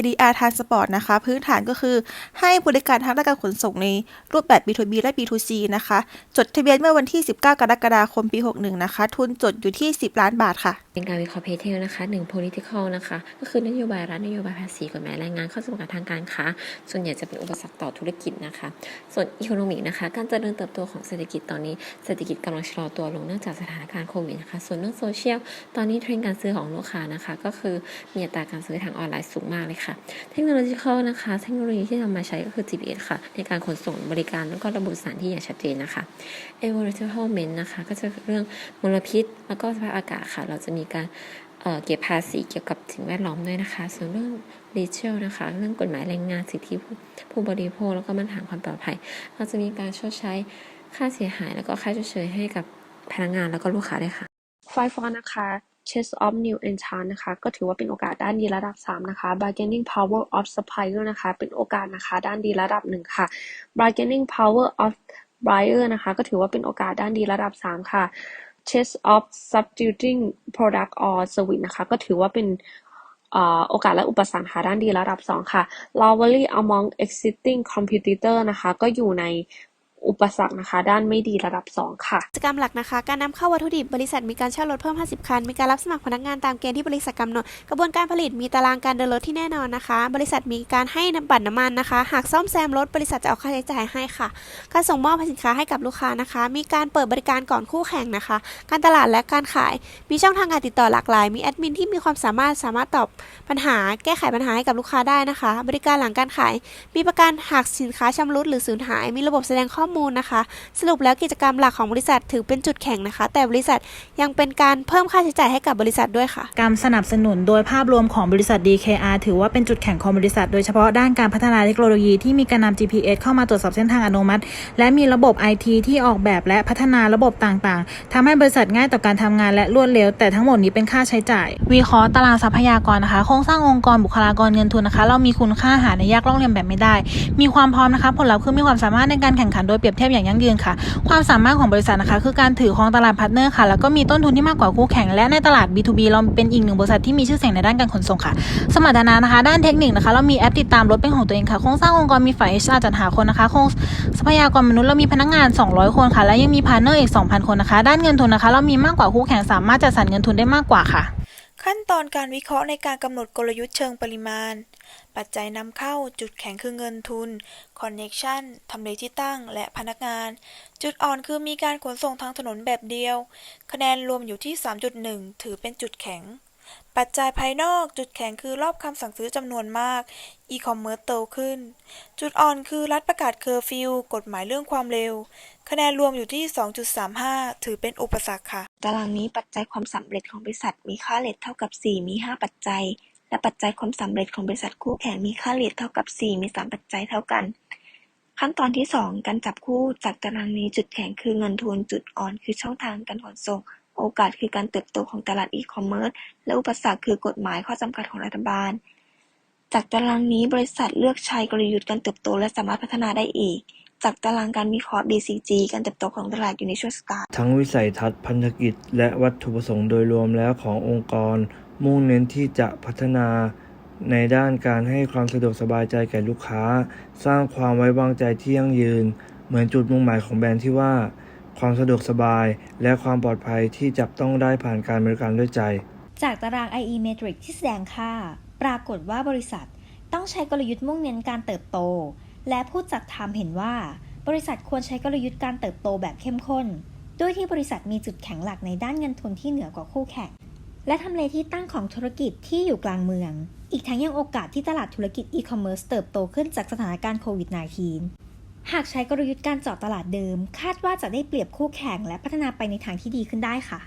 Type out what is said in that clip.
ADR Transport นะคะ พื้นฐานก็คือให้บริการทางด้านการขนส่งในรูปแบบ B2B และ B2C นะคะ จดทะเบียนเมื่อวันที่ 19 กรกฎาคมปี 61 นะคะ ทุนจดอยู่ที่ 10 ล้านบาทค่ะ เป็นการวิเคราะห์เพเทลนะคะหนึ่ง political นะคะ ก็คือนโยบายรัฐนโยบายภาษีกฎหมายแรงงานข้อจำกัดทางการค้า ส่วนใหญ่จะเป็นอุปสรรคต่อธุรกิจนะคะ ส่วนอีโคโนมิกนะคะ การเจริญเติบโตของเศรษฐกิจตอนนี้ เศรษฐกิจกำลังชะลอตัวลงเนื่องจากสถานการณ์โควิดนะคะ ส่วนเรื่องโซเชียล ตอนนี้เทรนด์การซื้อของลูกค้านะคะ ก็คือมีอัตราการซื้อทางออนไลน์สูงมากเลยค่ะเทคโนโลยีนะคะ เทคโนโลยีที่นำมาใช้ก็คือ GPS ค่ะ ในการขนส่งบริการแล้วก็ระบุสถานที่อย่างชัดเจนนะคะ environment นะคะ ก็จะเรื่องมลพิษ แล้วก็สภาพอากาศค่ะ เราจะมีการเเก็บภาษีเกี่ยวกับสิ่งแวดล้อมด้วยนะคะ ส่วนเรื่อง legal นะคะ เรื่องกฎหมายแรงงานสิทธิผู้ผู้บริโภคแล้วก็มาตรฐานความปลอดภัย เราจะมีการชดใช้ค่าเสียหาย แล้วก็ค่าชดเชยให้กับพนักงานแล้วก็ลูกค้าด้วยค่ะไฟฟอนนะคะ Chase of New Enchant นะคะ ก็ถือว่าเป็นโอกาสด้านดีระดับ 3 นะคะ Bargaining Power of Supplier นะคะ เป็นโอกาสนะคะด้านดีระดับ 1 ค่ะ Bargaining Power of Buyer นะคะ ก็ถือว่าเป็นโอกาสด้านดีระดับ 3 ค่ะ Chase of Substituting Product or Service นะคะ ก็ถือว่าเป็นโอกาสและอุปสรรคค่ะด้านดีระดับ 2 ค่ะ Rivalry among existing competitor นะคะ ก็อยู่ใน อุปสรรคนะคะ ด้านไม่ดีระดับ 2 ค่ะกิจกรรมหลักนะคะ การนำเข้าวัตถุดิบบริษัทมีการเช่ารถเพิ่ม 50 คัน มีการรับสมัครพนักงานตามเกณฑ์ที่บริษัทกำหนด กระบวนการผลิตมีตารางการเดินรถที่แน่นอนนะคะ บริษัทมีการให้น้ำบัตรน้ำมันนะคะ หากซ่อมแซมรถบริษัทจะเอาค่าใช้จ่ายให้ค่ะ การส่งมอบสินค้าให้กับลูกค้านะคะ มีการเปิดบริการก่อนคู่แข่งนะคะ การตลาดและการขาย มีช่องทางการติดต่อหลากหลาย มีแอดมินที่มีความสามารถสามารถตอบปัญหา แก้ไขปัญหาให้กับลูกค้าได้นะคะ บริการหลังการขาย มีประกันหากสินค้าชำรุดหรือสูญหาย มีระบบแสดงข้อมูลนะคะ สรุปแล้วกิจกรรมหลักของบริษัทถือเป็นจุดแข็งนะคะ แต่บริษัทยังเป็นการเพิ่มค่าใช้จ่ายให้กับบริษัทด้วยค่ะ การสนับสนุนโดยภาพรวมของบริษัท DKR ถือว่าเป็นจุดแข็งของบริษัท โดยเฉพาะด้านการพัฒนาเทคโนโลยีที่มีการนำ GPS เข้ามาตรวจสอบเส้นทางอัตโนมัติ และมีระบบ IT ที่ออกแบบและพัฒนาระบบต่างๆทำให้บริษัทง่ายต่อการทำงานและรวดเร็ว แต่ทั้งหมดนี้เป็นค่าใช้จ่าย วิเคราะห์ตารางทรัพยากรนะคะ โครงสร้างองค์กรบุคลากรเงินทุนนะคะ เรามีคุณค่าหาในยากล่องเรียนแบบไม่ได้ มีความพร้อมนะคะผลลัพธ์คือมีความสามารถในการแข่งขันโดยเปรียบเทียบอย่างยั่งยืนค่ะ ความสามารถของบริษัทนะคะ คือการถือครองตลาดพาร์ทเนอร์ค่ะ แล้วก็มีต้นทุนที่มากกว่าคู่แข่ง และในตลาด B2B เราเป็นอีกหนึ่งบริษัทที่มีชื่อเสียงในด้านการขนส่งค่ะ สมรรถนะนะคะ ด้านเทคนิคนะคะ เรามีแอปติดตามรถเป็นของตัวเองค่ะ โครงสร้างองค์กรมีฝ่าย HR จัดหาคนนะคะ โครงทรัพยากรมนุษย์เรามีพนักงาน 200 คนค่ะ และยังมีพาร์ทเนอร์อีก 2,000 คนนะคะ ด้านเงินทุนนะคะ เรามีมากกว่าคู่แข่ง สามารถจัดสรรเงินทุนได้มากกว่าค่ะ ขั้นตอนการวิเคราะห์ในการกำหนดกลยุทธ์เชิงปริมาณ ปัจจัยนำเข้า จุดแข็งคือเงินทุน คอนเน็ชันทำเลที่ตั้ง และพนักงาน จุดอ่อนคือมีการขนส่งทางถนนแบบเดียว คะแนนรวมอยู่ที่ 3.1 ถือเป็นจุดแข็ง ปัจจัยภายนอกจุดแข็งคือรอบคำสั่งซื้อจำนวนมาก อีคอมเมิร์ซโตขึ้น จุดอ่อนคือรัฐประกาศเคอร์ฟิวกฎหมายเรื่องความเร็ว คะแนนรวมอยู่ที่ 2.35 ถือเป็นอุปสรรคค่ะ ตารางนี้ปัจจัยความสำเร็จของบริษัทมีค่าเรทเท่ากับ 4 มี 5 ปัจจัย และปัจจัยความสำเร็จของบริษัทคู่แข่งมีค่าเรทเท่ากับ 4 มี 3 ปัจจัยเท่ากันขั้นตอนที่ 2 การจับคู่จากตารางนี้จุดแข็งคือเงินทุนจุดอ่อนคือช่องทางการขนส่ง โอกาสคือการเติบโตของตลาดอีคอมเมิร์ซ และอุปสรรคคือกฎหมายข้อจำกัดของรัฐบาล จากตารางนี้บริษัทเลือกใช้กลยุทธ์การเติบโตและสามารถพัฒนาได้อีก จากตารางการวิเคราะห์ BCG การเติบโตของตลาดอยู่ในช่วงสตาร์ททั้งวิสัยทัศน์พันธกิจ และวัตถุประสงค์โดยรวมแล้วขององค์กร มุ่งเน้นที่จะพัฒนาในด้านการให้ความสะดวกสบายใจแก่ลูกค้า สร้างความไว้วางใจที่ยั่งยืน เหมือนจุดมุ่งหมายของแบรนด์ที่ว่า ความสะดวกสบาย และความปลอดภัยที่จับต้องได้ผ่านการบริการด้วยใจ จากตาราง IE Matrix ที่แสดงค่า ปรากฏว่าบริษัทต้องใช้กลยุทธ์มุ่งเน้นการเติบโต และผู้จัดทำเห็นว่า บริษัทควรใช้กลยุทธ์การเติบโตแบบเข้มข้น ด้วยที่บริษัทมีจุดแข็งหลักในด้านเงินทุนที่เหนือกว่าคู่แข่ง และทำเลที่ตั้งของธุรกิจที่อยู่กลางเมือง อีกทั้งยังโอกาสที่ตลาดธุรกิจอีคอมเมิร์ซเติบโตขึ้นจากสถานการณ์โควิด -19 หากใช้กลยุทธ์การเจาะตลาดเดิม คาดว่าจะได้เปรียบคู่แข่งและพัฒนาไปในทางที่ดีขึ้นได้ค่ะ